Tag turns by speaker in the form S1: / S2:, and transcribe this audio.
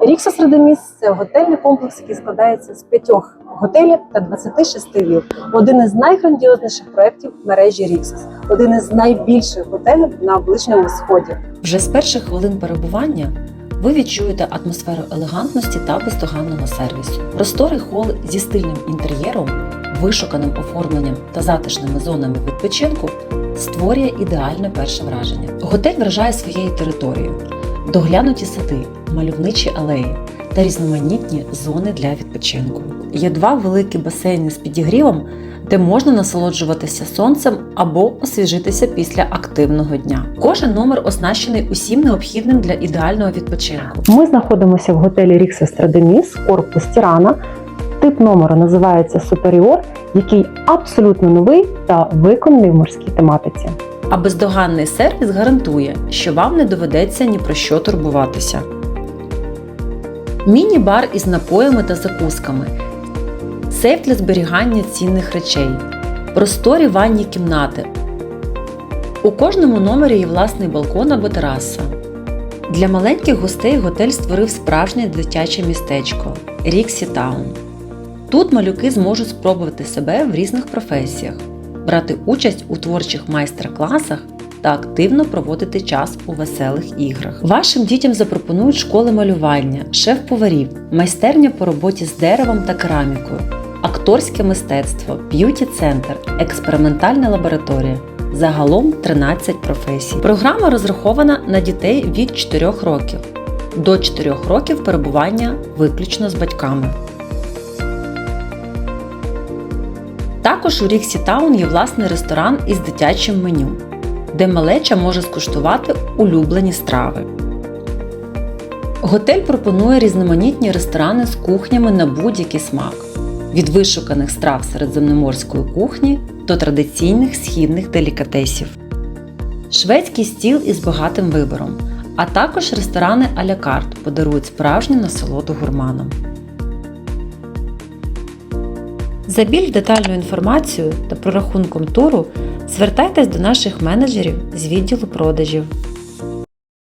S1: Ріксос Радоміс це готельний комплекс, який складається з п'ятьох готелів та 26 віл. Один із найграндіозніших проєктів мережі Ріксос, один із найбільших готелів на Ближньому Сході.
S2: Вже з перших хвилин перебування ви відчуєте атмосферу елегантності та бездоганного сервісу. Просторий хол зі стильним інтер'єром, вишуканим оформленням та затишними зонами відпочинку створює ідеальне перше враження. Готель вражає своєю територією, доглянуті сади, мальовничі алеї та різноманітні зони для відпочинку. Є два великі басейни з підігрівом, де можна насолоджуватися сонцем або освіжитися після активного дня. Кожен номер оснащений усім необхідним для ідеального відпочинку.
S1: Ми знаходимося в готелі Ріксос Радоміс, корпус Тірана. Тип номеру називається Суперіор, який абсолютно новий та виконаний в морській тематиці.
S2: А бездоганний сервіс гарантує, що вам не доведеться ні про що турбуватися. Міні-бар із напоями та закусками, сейф для зберігання цінних речей, просторі ванні кімнати. У кожному номері є власний балкон або тераса. Для маленьких гостей готель створив справжнє дитяче містечко Ріксі Таун. Тут малюки зможуть спробувати себе в різних професіях, брати участь у творчих майстер-класах та активно проводити час у веселих іграх. Вашим дітям запропонують школи малювання, шеф-поварів, майстерня по роботі з деревом та керамікою, акторське мистецтво, б'юті-центр, експериментальна лабораторія. Загалом 13 професій. Програма розрахована на дітей від 4 років. До 4 років перебування виключно з батьками. Також у Ріксі Таун є власний ресторан із дитячим меню, де малеча може скуштувати улюблені страви. Готель пропонує різноманітні ресторани з кухнями на будь-який смак від вишуканих страв середземноморської кухні до традиційних східних делікатесів, шведський стіл із багатим вибором, а також ресторани а-ля подарують справжню насолоду гурманам. За більш детальну інформацію та прорахунком туру звертайтесь до наших менеджерів з відділу продажів.